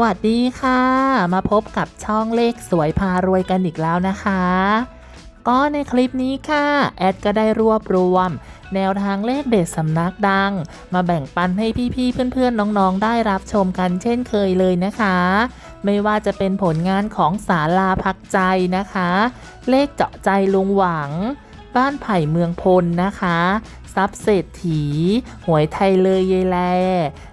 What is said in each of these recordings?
วัสดีค่ะ มาพบกับช่องเลขสวยพารวยกันอีกแล้วนะคะ ก็ในคลิปนี้ค่ะ แอดก็ได้รวบรวม แนวทางเลขเด็ดสำนักดัง มาแบ่งปันให้พี่ๆเพื่อนๆน้องๆ ได้รับชมกันเช่นเคยเลยนะคะ ไม่ว่าจะเป็นผลงานของศาลาพักใจนะคะ เลขเจาะใจลุงหวัง บ้านไผ่เมืองพลนะคะทรัพย์เศรษฐี หวยไทยเลยเยแล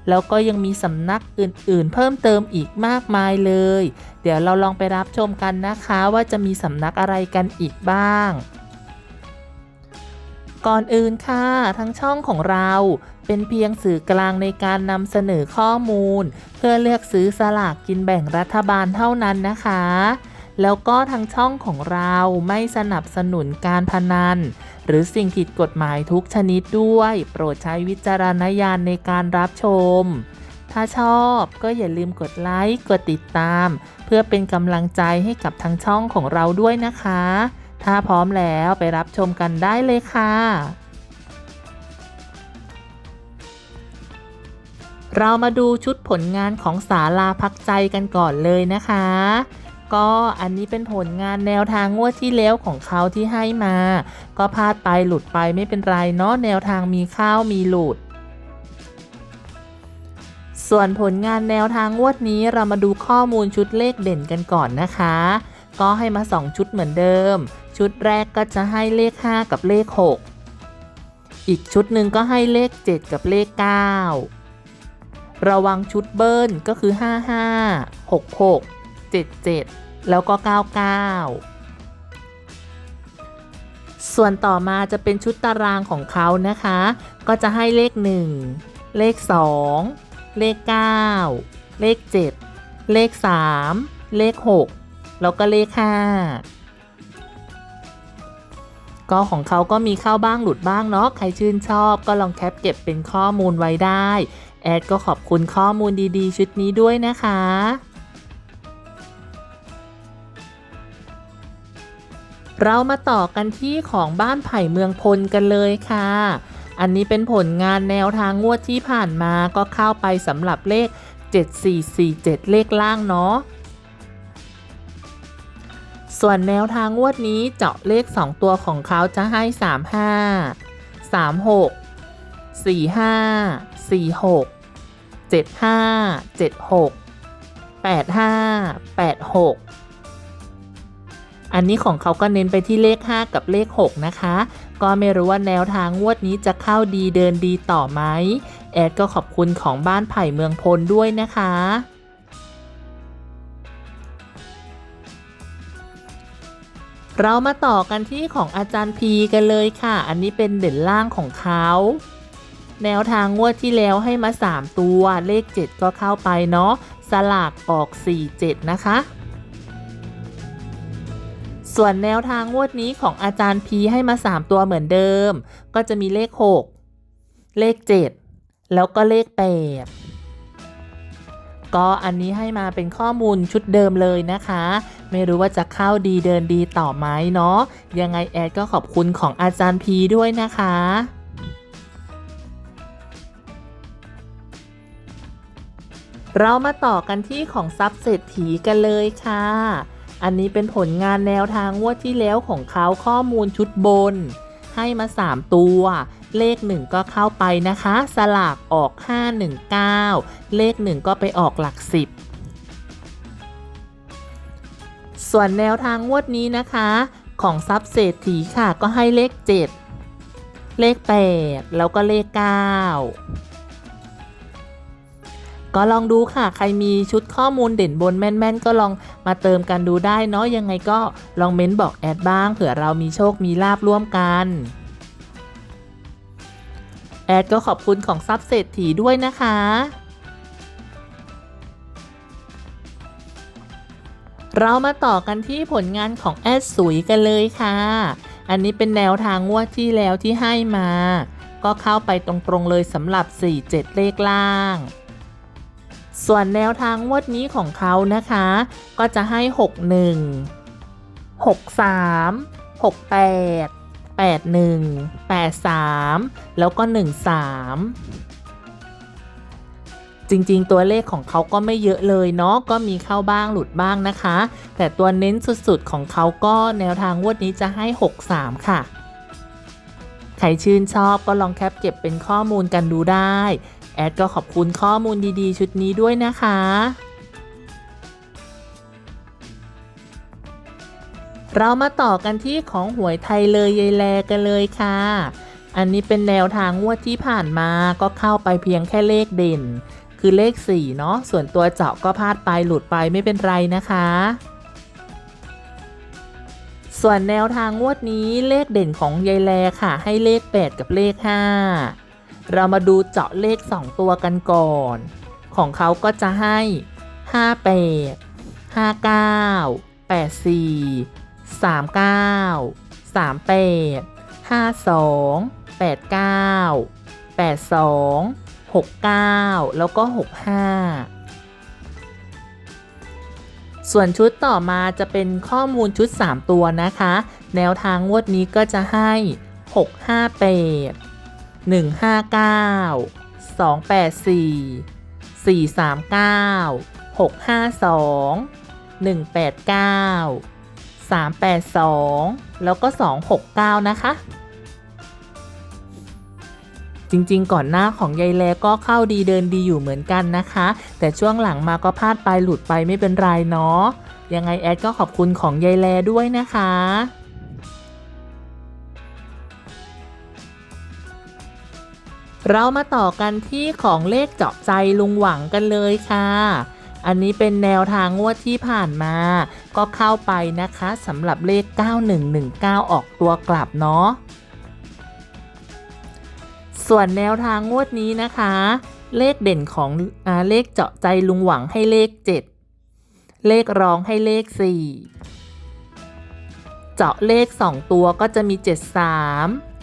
แล้วก็ยังมีสำนักอื่นๆ เพิ่มเติมอีกมากมายเลย เดี๋ยวเราลองไปรับชมกันนะคะว่าจะมีสำนักอะไรกันอีกบ้าง ก่อนอื่นค่ะ ทั้งช่องของเราเป็นเพียงสื่อกลางในการนำเสนอข้อมูล เพื่อเลือกซื้อสลากกินแบ่งรัฐบาลเท่านั้นนะคะ แล้วก็ทางช่องของเราไม่สนับสนุนการพนัน หรือสิ่งผิดกฎหมายทุกชนิดด้วย โปรดใช้วิจารณญาณในการรับชม ถ้าชอบก็อย่าลืมกดไลค์กดติดตาม เพื่อเป็นกำลังใจให้กับทางช่องของเราด้วยนะคะ ถ้าพร้อมแล้วไปรับชมกันได้เลยค่ะเรามาดูชุดผลงานของศาลาพักใจกันก่อนเลยนะคะ ก็อันนี้เป็นผลงานแนวทางงวดที่แล้วของเขาที่ให้มา ก็พลาดไปหลุดไปไม่เป็นไรเนาะแนวทางมีข้าวมีหลุด ส่วนผลงานแนวทางงวดนี้เรามาดูข้อมูลชุดเลขเด่นกันก่อนนะคะ ก็ให้มา 2 ชุดเหมือนเดิม ชุดแรกก็จะให้เลข 5 กับเลข 6 อีกชุดหนึ่งก็ให้เลข 7 กับเลข 9 ระวังชุดเบิ้ลก็คือ 55 66 77 แล้วก็ 99 ส่วนต่อมาจะเป็นชุดตารางของเขานะคะ ก็จะให้เลข 1 เลข 2 เลข 9 เลข 7 เลข 3 เลข 6 แล้วก็เลข 5ก็ของเขาก็มีเข้าบ้างหลุดบ้างเนาะ ใครชื่นชอบก็ลองแคปเก็บเป็นข้อมูลไว้ได้ แอดก็ขอบคุณข้อมูลดีๆ ชุดนี้ด้วยนะคะ เรามาต่อกันที่ของบ้านไผ่เมืองพลกันเลยค่ะ อันนี้เป็นผลงานแนวทางงวดที่ผ่านมาก็เข้าไปสำหรับเลข 7447 เลขล่างเนาะ ส่วนแนวทางงวดนี้เจาะเลข 2 ตัวของเขาจะให้ 35 36 45 46 75 76 85 86 อันนี้ของเขาก็เน้นไปที่เลข 5 กับเลข 6 นะคะ ก็ไม่รู้ว่าแนวทางงวดนี้จะเข้าดีเดินดีต่อไหมแอดก็ขอบคุณของบ้านไผ่เมืองพลด้วยนะคะเรามาต่อกันที่ของอาจารย์พีกันเลยค่ะ อันนี้เป็นเด่นล่างของเขา แนวทางงวดที่แล้วให้มา 3 ตัว เลข 7 ก็เข้าไปเนาะ สลากออก 47 นะคะ ส่วนแนวทางงวดนี้ของอาจารย์พีให้มา 3 ตัวเหมือนเดิม ก็จะมีเลข 6 เลข 7 แล้วก็เลข 8 ก็อันนี้ให้มาเป็นข้อมูลชุดเดิมเลยนะคะ ไม่รู้ว่าจะเข้าดีเดินดีต่อไหมเนาะยังไงแอดก็ขอบคุณของอาจารย์พีด้วยนะคะเรามาต่อกันที่ของซับเศรษฐีกันเลยค่ะ อันนี้เป็นผลงานแนวทางงวดที่แล้วของเขาข้อมูลชุดบน ให้มา 3 ตัว เลข 1 ก็เข้าไปนะคะ สลากออก 519 เลข 1 ก็ไปออกหลัก 10 ส่วนแนวทางงวดนี้นะคะ ของซับเศรษฐีค่ะก็ให้เลข 7 เลข 8 แล้วก็เลข 9ก็ลองดูค่ะ ใครมีชุดข้อมูลเด่นบนแม่น ๆ ก็ลอง มาเติมกันดูได้เนาะยังไงก็ลองเม้นบอกแอดบ้างเผื่อเรามีโชคมีลาบร่วมกันแอดก็ขอบคุณของซับเศรษฐีด้วยนะคะ เรามาต่อกันที่ผลงานของแอดสุยกันเลยค่ะ อันนี้เป็นแนวทางงวดที่แล้วที่ให้มา ก็เข้าไปตรงๆเลยสำหรับ 47 เลขล่าง ส่วนแนวทางงวดนี้ของเขานะคะ ก็จะให้ 61 63 68 81 83 แล้วก็ 13 จริงๆ ตัวเลขของเขาก็ไม่เยอะเลยเนาะก็มีเข้าบ้างหลุดบ้างนะคะ แต่ตัวเน้นสุดๆ ของเขาก็แนวทางงวดนี้จะให้ 63 ค่ะ ใครชื่นชอบก็ลองแคปเก็บเป็นข้อมูลกันดูได้ แอดก็ขอบคุณข้อมูลดีๆ ชุดนี้ด้วยนะคะเรามาต่อกันที่ของหวยไทยเลยยายแลกันเลยค่ะ อันนี้เป็นแนวทางงวดที่ผ่านมาก็เข้าไปเพียงแค่เลขเด่น คือเลข 4 เนาะ ส่วนตัวเจาะก็พลาดไปหลุดไปไม่เป็นไรนะคะ ส่วนแนวทางงวดนี้เลขเด่นของยายแลค่ะ ให้เลข 8 กับเลข 5 เรามาดูเจาะเลข 2 ตัวกันก่อน ของเขาก็จะให้ 58 59 84 39 38 52 89 82 69 แล้วก็ 65 ส่วนชุดต่อมาจะเป็นข้อมูลชุด 3 ตัวนะคะ แนวทางงวดนี้ก็จะให้ 658 159 284 439 652 189 382 แล้วก็ 269 นะคะ จริงๆ ก่อนหน้าของยายแลก็เข้าดีเดินดีอยู่เหมือนกันนะคะ แต่ช่วงหลังมาก็พลาดไปหลุดไปไม่เป็นไรเนาะ ยังไงแอดก็ขอบคุณของยายแลด้วยนะคะ เรามาต่อกันที่ของเลขเจาะใจลุงหวังกันเลยค่ะ อันนี้เป็นแนวทางงวดที่ผ่านมา ก็เข้าไปนะคะสำหรับเลข 9119 ออกตัวกลับเนาะ ส่วนแนวทางงวดนี้นะคะ เลขเด่นของอเลขเจาะใจลุงหวังให้เลข 7 เลขรองให้เลข 4 เจาะเลข 2 ตัวก็จะมี 73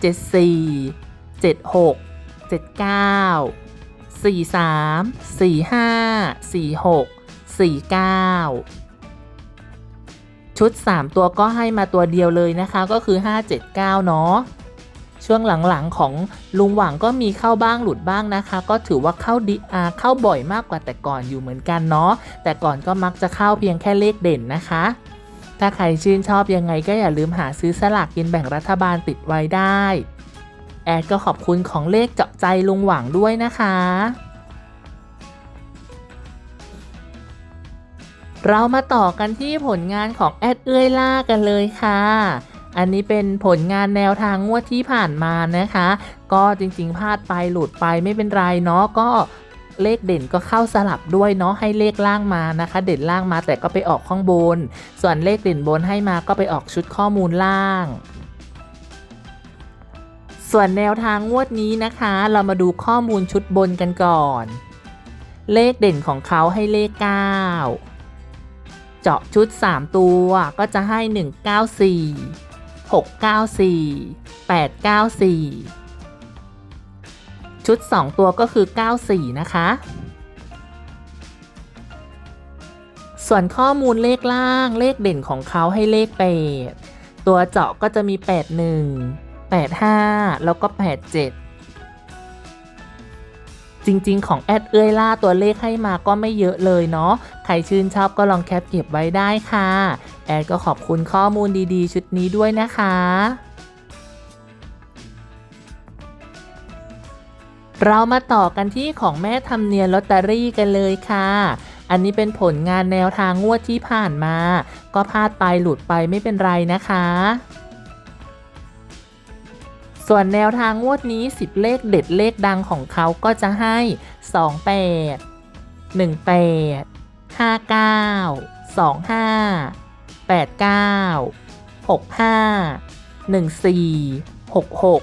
74 76 79 43 45 46 49 ชุด 3 ตัวก็ให้มาตัวเดียวเลยนะคะก็คือ 579 เนาะช่วงหลังๆของลุงหวังก็มีเข้าบ้างหลุดบ้างนะคะ ก็ถือว่าเข้าดิอาเข้าบ่อยมากกว่าแต่ก่อนอยู่เหมือนกันเนาะแต่ก่อนก็มักจะเข้าเพียงแค่เลขเด่นนะคะ ถ้าใครชื่นชอบยังไงก็อย่าลืมหาซื้อสลากกินแบ่งรัฐบาลติดไว้ได้ แอดก็ขอบคุณของเลขเจาะใจลุงหวังด้วยนะคะ เรามาต่อกันที่ผลงานของแอดเอื้อยล่ากันเลยค่ะอันนี้เป็นผลงานแนวทางงวดที่ผ่านมานะคะ ก็จริงๆพลาดไปหลุดไปไม่เป็นไรเนาะก็เลขเด่นก็เข้าสลับด้วยเนาะให้เลขล่างมานะคะ เด่นล่างมาแต่ก็ไปออกข้างบน ส่วนเลขเด่นบนให้มาก็ไปออกชุดข้อมูลล่าง ส่วนแนวทางงวดนี้นะคะ เรามาดูข้อมูลชุดบนกันก่อน เลขเด่นของเขาให้เลข 9 เจาะชุด 3 ตัวก็จะให้ 194 694 894 ชุด 2 ตัวก็คือ 94 นะคะ ส่วนข้อมูลเลขล่างเลขเด่นของเขาให้เลข8ตัวเจาะก็จะมี 81 85 แล้วก็ 87 จริงๆ ของแอดเอื้อยล่าตัวเลขให้มาก็ไม่เยอะเลยเนาะ ใครชื่นชอบก็ลองแคปเก็บไว้ได้ค่ะ แอดก็ขอบคุณข้อมูลดีๆ ชุดนี้ด้วยนะคะเรามาต่อกันที่ของแม่ทำเนียนลอตเตอรี่กันเลยค่ะ อันนี้เป็นผลงานแนวทางงวดที่ผ่านมา ก็พลาดไปหลุดไปไม่เป็นไรนะคะ ส่วนแนวทางงวดนี้ 10 เลขเด็ดเลขดังของเขาก็จะให้ 28 18 59 25 89 65 14 66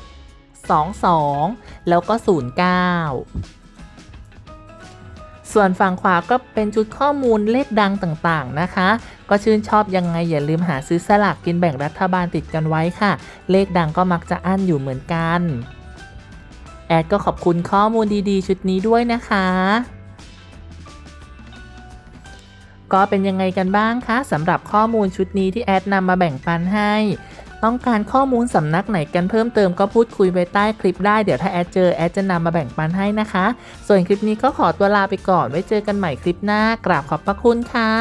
22 แล้วก็ 09 ส่วนฝั่งขวาก็เป็นชุดข้อมูลเลขดังต่างๆนะคะ ก็ชื่นชอบยังไงอย่าลืมหาซื้อสลากกินแบ่งรัฐบาลติดกันไว้ค่ะ เลขดังก็มักจะอั้นอยู่เหมือนกัน แอดก็ขอบคุณข้อมูลดีๆ ชุดนี้ด้วยนะคะ ก็เป็นยังไงกันบ้างคะสำหรับข้อมูลชุดนี้ที่แอดนำมาแบ่งปันให้ ต้องการข้อมูลสำนักไหนกันเพิ่มเติมก็พูดคุยไว้ใต้คลิปได้เดี๋ยวถ้าแอดเจอแอดจะนำมาแบ่งปันให้นะคะ ส่วนคลิปนี้ก็ขอตัวลาไปก่อนไว้เจอกันใหม่คลิปหน้ากราบขอบพระคุณค่ะ